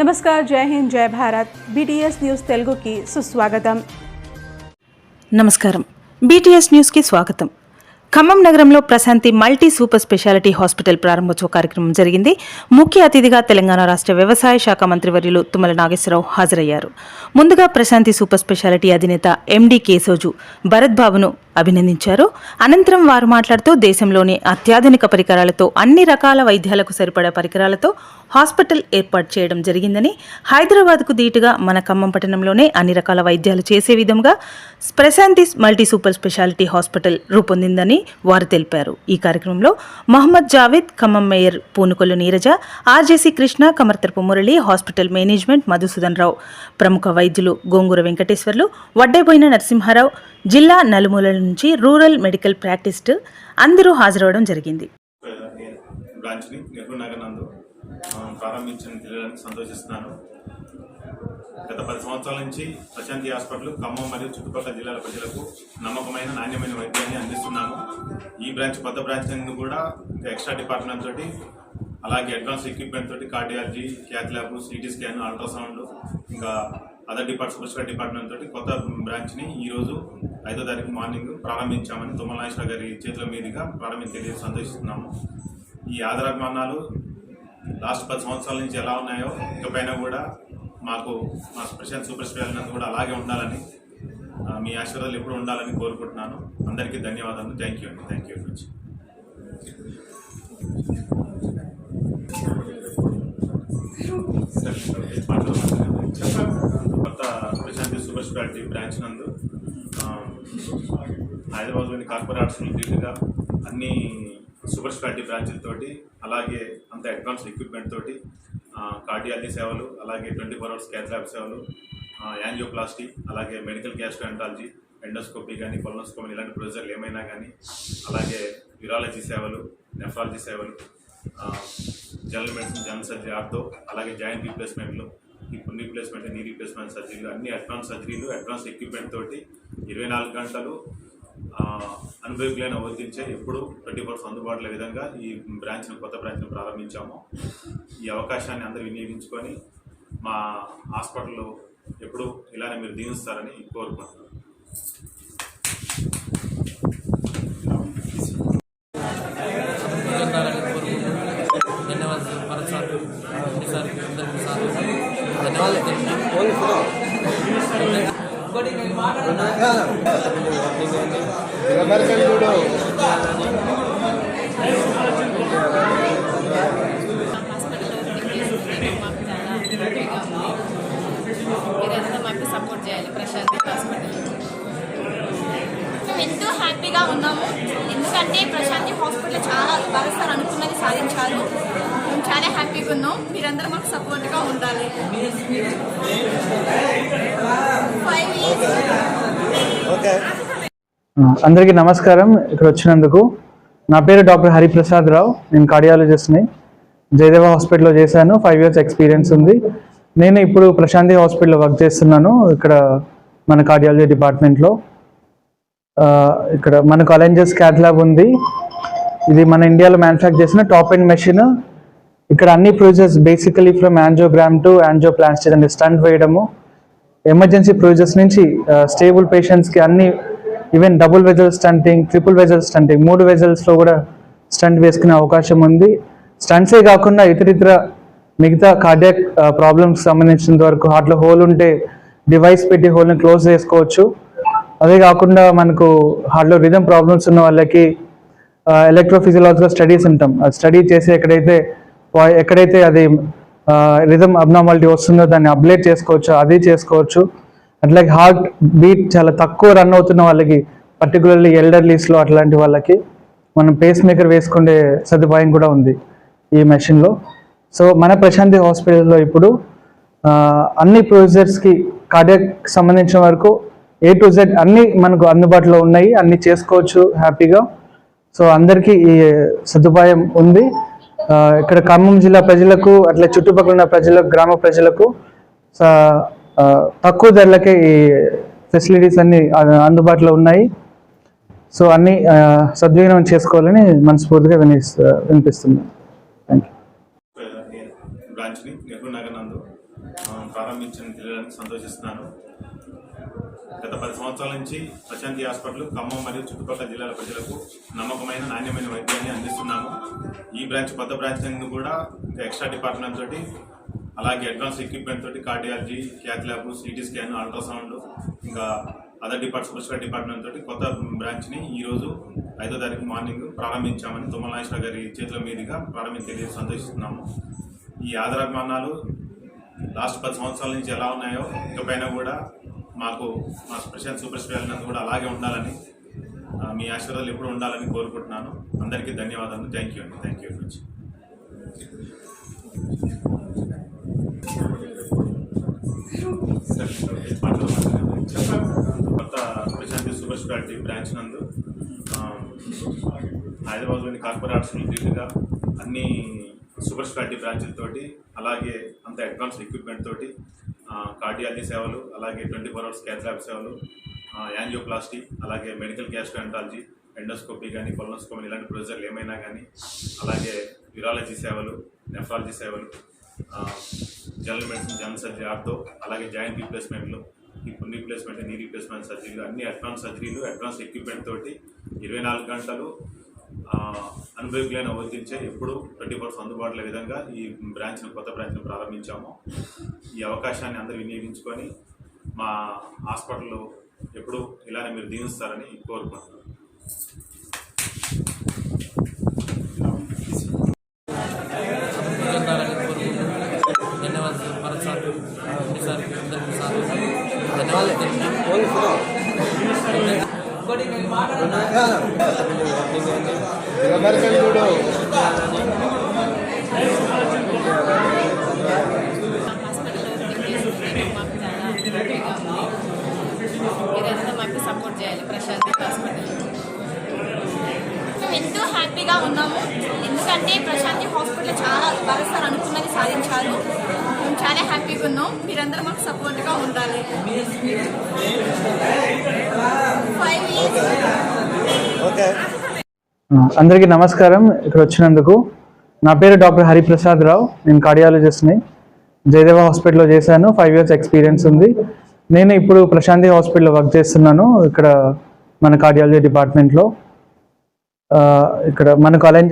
నమస్కార్ జై హింద్ జై Bharat. BTS news తెలుగుకి సుస్వాగతం. నమస్కారం. బీటీఎస్ న్యూస్కి స్వాగతం. ఖమ్మం నగరంలో Prashanti multi super speciality hospital ప్రారంభోత్సవ కార్యక్రమం జరిగింది. ముఖ్య అతిథిగా తెలంగాణ రాష్ట్ర వ్యవసాయ శాఖ మంత్రివర్యులు తుమ్మల నాగేశ్వరరావు హాజరయ్యారు. ముందుగా ప్రశాంతి సూపర్ స్పెషాలిటీ అధినేత ఎండి కేశోజు భరత్ బాబును అభినందించారు. అనంతరం వారు మాట్లాడుతూ దేశంలోని అత్యాధునిక పరికరాలతో అన్ని రకాల వైద్యాలకు సరిపడా పరికరాలతో హాస్పిటల్ ఏర్పాటు చేయడం జరిగిందని హైదరాబాద్కు దీటుగా మన ఖమ్మం పట్టణంలోనే అన్ని రకాల వైద్యాలు చేసే విధంగా Prashanthi's multi super speciality hospital రూపొందిందని వారు తెలిపారు. ఈ కార్యక్రమంలో Mohammed Javed Khammam mayor Poonukollu Neeraja RJC Krishna Kamartharapu Murali hospital management Madhusudan Rao ప్రముఖ వైద్యులు గోంగూర వెంకటేశ్వర్లు వడ్డేబోయిన నరసింహారావు జిల్లా నలుమూలల నుంచి రూరల్ మెడికల్ ప్రాక్టిస్ట్ అందరూ హాజరవడం జరిగింది. బ్రాంచ్ని నెహ్రూ నగర్ నందు ప్రారంభించిన తెలియడానికి సంతోషిస్తున్నాను. గత పది సంవత్సరాల నుంచి ప్రశాంతి హాస్పిటల్ ఖమ్మం మరియు చుట్టుపక్కల జిల్లాల ప్రజలకు నమ్మకమైన నాణ్యమైన వైద్యాన్ని అందిస్తున్నాము. ఈ బ్రాంచ్ కొత్త బ్రాంచ్ నుండి కూడా ఎక్స్ట్రా డిపార్ట్మెంట్ తోటి అలాగే అడ్వాన్స్ ఎక్విప్మెంట్ తోటి cardiology cath lab CT scan ultrasound ఇంకా అదర్ డిపార్ట్ స్పెషల్ డిపార్ట్మెంట్ తోటి కొత్త బ్రాంచ్ని ఈరోజు ఐదో తారీఖు మార్నింగ్ ప్రారంభించామని తుమ్మల నాగేశ్వర గారి చేతుల మీదుగా ప్రారంభించి సంతోషిస్తున్నాము. ఈ ఆధారాభిమానాలు లాస్ట్ పది సంవత్సరాల నుంచి ఎలా ఉన్నాయో ఇకపైన కూడా మాకు మా స్పెషల్ సూపర్ స్పెషల్ కూడా అలాగే ఉండాలని మీ ఆశీర్వాదాలు ఎప్పుడు ఉండాలని కోరుకుంటున్నాను. అందరికీ ధన్యవాదాలు. థ్యాంక్ యూ అండి. థ్యాంక్ యూ మచ్ కొత్త ప్రశాంతి సూపర్ స్పెషాలిటీ బ్రాంచ్ నందు హైదరాబాద్లోని కార్పొరేట్స్ రీతిగా అన్ని సూపర్ స్పెషాలిటీ బ్రాంచ్లతోటి అలాగే అంత అడ్వాన్స్ ఎక్విప్మెంట్ తోటి కార్డియాలజీ సేవలు అలాగే twenty four hours cath lab సేవలు యాంజియోప్లాస్టీ అలాగే మెడికల్ గ్యాస్ట్రాంటాలజీ ఎండోస్కోపీ కానీ కొలనోస్కోపీ ఇలాంటి ప్రొసీజర్లు ఏమైనా కానీ అలాగే యూరాలజీ సేవలు నెఫ్రాలజీ సేవలు general medicine general surgery ortho అలాగే జాయింట్ రీప్లేస్మెంట్లు ఇప్పుడు రీప్లేస్మెంట్ నీ రీప్లేస్మెంట్ సర్జరీలు అన్ని అడ్వాన్స్ సర్జరీలు అడ్వాన్స్ ఎక్విప్మెంట్ తోటి ఇరవై నాలుగు గంటలు అనుభవికులైన వర్తించే ఎప్పుడు ట్వంటీ ఫోర్స్ అందుబాటులో విధంగా ఈ బ్రాంచ్ను కొత్త బ్రాంచ్ను ప్రారంభించాము. ఈ అవకాశాన్ని అందరూ వినియోగించుకొని మా హాస్పిటల్లో ఎప్పుడు ఇలానే మీరు దీవిస్తారని కోరుకుంటున్నాను మీరంతా మాకు సపోర్ట్ చేయాలి ప్రశాంతి హాస్పిటల్ మేము ఎంతో హ్యాపీగా ఉన్నాము. ఎందుకంటే ప్రశాంతి హాస్పిటల్ చాలా బాగా సార్ అనుకున్నది సాధించారు. మేము చాలా హ్యాపీగా ఉన్నాం. మీరందరూ మాకు సపోర్ట్గా ఉండాలి. ఫైవ్ ఇయర్స్ అందరికీ నమస్కారం. ఇక్కడ వచ్చినందుకు నా పేరు డాక్టర్ హరిప్రసాద్ రావు. నేను కార్డియాలజిస్ట్ని జయదేవ హాస్పిటల్లో చేశాను. ఫైవ్ ఇయర్స్ ఎక్స్పీరియన్స్ ఉంది. నేను ఇప్పుడు ప్రశాంతి హాస్పిటల్లో వర్క్ చేస్తున్నాను. ఇక్కడ మన కార్డియాలజీ డిపార్ట్మెంట్లో ఇక్కడ మనకు అలెంజెస్ క్యాట్లాబ్ ఉంది. ఇది మన ఇండియాలో మ్యానుఫ్యాక్చర్ చేసిన టాప్ ఎండ్ మెషిన్ ఇక్కడ అన్ని process basically from angiogram to angioplasty అంటే స్టంట్ వేయడము. ఎమర్జెన్సీ ప్రొసీజర్స్ నుంచి స్టేబుల్ పేషెంట్స్కి అన్ని even double vessel stenting triple vessel stenting మూడు వెజల్స్లో కూడా స్టంట్ వేసుకునే అవకాశం ఉంది. స్టంట్సే కాకుండా ఇతర ఇతర మిగతా కార్డియాక్ ప్రాబ్లమ్స్ సంబంధించినంత వరకు హార్ట్లో హోల్ ఉంటే డివైస్ పెట్టి హోల్ని క్లోజ్ చేసుకోవచ్చు. అదే కాకుండా మనకు హార్ట్లో రిథమ్ ప్రాబ్లమ్స్ ఉన్న వాళ్ళకి ఎలక్ట్రోఫిజియలాజికల్ స్టడీస్ ఉంటాం. అది స్టడీ చేసి ఎక్కడైతే ఎక్కడైతే అది రిథమ్ అబ్నామాలిటీ వస్తుందో దాన్ని అప్డేట్ చేసుకోవచ్చు అది చేసుకోవచ్చు. అట్లాగే హార్ట్ బీట్ చాలా తక్కువ రన్ అవుతున్న వాళ్ళకి పర్టికులర్లీ ఎల్డర్లీస్లో అట్లాంటి వాళ్ళకి మనం పేస్ మేకర్ వేసుకునే సదుపాయం కూడా ఉంది ఈ మెషిన్లో సో మన ప్రశాంతి హాస్పిటల్లో ఇప్పుడు అన్ని ప్రొసీజర్స్కి కార్డియాక్ సంబంధించిన వరకు ఏ టు జెడ్ అన్నీ మనకు అందుబాటులో ఉన్నాయి అన్నీ చేసుకోవచ్చు హ్యాపీగా సో అందరికీ ఈ సదుపాయం ఉంది. ఇక్కడ ఖమ్మం జిల్లా ప్రజలకు అట్లా చుట్టుపక్కల ఉన్న ప్రజలకు గ్రామ ప్రజలకు తక్కువ ధరలకే ఈ ఫెసిలిటీస్ అన్ని అందుబాటులో ఉన్నాయి. సో అన్ని సద్వినియోగం చేసుకోవాలని మనస్ఫూర్తిగా విని వినిపిస్తుంది థ్యాంక్ యూ ప్రారంభించిన సంతోషిస్తున్నాను. గత పది సంవత్సరాల నుంచి ప్రశాంతి హాస్పిటల్ ఖమ్మం మరియు చుట్టుపక్కల జిల్లాల ప్రజలకు నమ్మకమైన నాణ్యమైన వైద్యాన్ని అందిస్తున్నాము. ఈ బ్రాంచ్ కొత్త బ్రాంచ్ నందు కూడా ఇంకా ఎక్స్ట్రా డిపార్ట్మెంట్ తోటి అలాగే అడ్వాన్స్ ఎక్విప్మెంట్ తోటి cardiology cath lab CT scan ultrasound ఇంకా అదర్ డిపార్ట్ స్పెషల్ డిపార్ట్మెంట్ తోటి కొత్త బ్రాంచ్ని ఈరోజు ఐదో తారీఖు మార్నింగ్ ప్రారంభించామని తుమ్మల నాగేశ్వర గారి చేతుల మీదుగా ప్రారంభించి సంతోషిస్తున్నాము. ఈ ఆధారాభిమానాలు లాస్ట్ పది సంవత్సరాల నుంచి ఎలా ఉన్నాయో ఇకపైన కూడా మాకు మా ప్రశాంత్ సూపర్ స్పెషాలిటీ నందు కూడా అలాగే ఉండాలని మీ ఆశీర్వాదాలు ఎప్పుడు ఉండాలని కోరుకుంటున్నాను. అందరికీ ధన్యవాదాలు థ్యాంక్ యూ అండి. థ్యాంక్ యూ మచ్ కొత్త ప్రశాంతి సూపర్ స్పెషాలిటీ బ్రాంచ్ నందు హైదరాబాద్లోని కార్పొరేట్ హాస్పిటల్ అన్ని సూపర్ స్పెషాలిటీ బ్రాంచ్లతోటి అలాగే అంత అడ్వాన్స్ ఎక్విప్మెంట్ తోటి కార్డియాలజీ సేవలు అలాగే twenty four hours cath lab సేవలు యాంజియోప్లాస్టీ అలాగే మెడికల్ గ్యాస్ట్రాంటాలజీ ఎండోస్కోపీ కానీ కొలనోస్కోపీ ఇలాంటి ప్రొసీజర్లు ఏమైనా కానీ అలాగే యూరాలజీ సేవలు నెఫ్రాలజీ సేవలు general medicine general surgery ortho అలాగే జాయింట్ రీప్లేస్మెంట్లు ఇప్పుడు రీప్లేస్మెంట్ నీ రీప్లేస్మెంట్ సర్జరీలు అన్ని అడ్వాన్స్ సర్జరీలు అడ్వాన్స్ ఎక్విప్మెంట్ తోటి ఇరవై నాలుగు గంటలు అనుభవికులైన అనుభవజ్ఞులైన వర్తించే ఎప్పుడు ట్వంటీ ఫోర్స్ అందుబాటులో విధంగా ఈ బ్రాంచ్ను కొత్త బ్రాంచ్ను ప్రారంభించాము ఈ అవకాశాన్ని అందరూ వినియోగించుకొని మా హాస్పిటల్లో ఎప్పుడు ఇలానే మీరు దీవిస్తారని కోరుకుంటున్నాను. ఉండాలని కోరుకుంటున్నాను ధన్యవాదాలు. మీరంతా మాకు సపోర్ట్ చేయాలి. ప్రశాంతి హాస్పిటల్. ఎంతో హ్యాపీగా ఉన్నాము. ఎందుకంటే ప్రశాంతి హాస్పిటల్ చాలా భరోసాలు అనుకున్నది సాధించారు. మేము చాలా హ్యాపీగా ఉన్నాం. మీరందరూ మాకు సపోర్ట్గా ఉండాలి ఫైవ్ ఇయర్స్ ఆ, అందరికీ నమస్కారం. ఇక్కడ వచ్చినందుకు నా పేరు డాక్టర్ హరిప్రసాద్ రావు. నేను కార్డియాలజిస్ట్ని. జయదేవ హాస్పిటల్లో చేశాను. ఫైవ్ ఇయర్స్ ఎక్స్పీరియన్స్ ఉంది. నేను ఇప్పుడు ప్రశాంతి హాస్పిటల్లో వర్క్ చేస్తున్నాను. ఇక్కడ మన కార్డియాలజీ డిపార్ట్మెంట్లో. ఇక్కడ మన కాలేజ్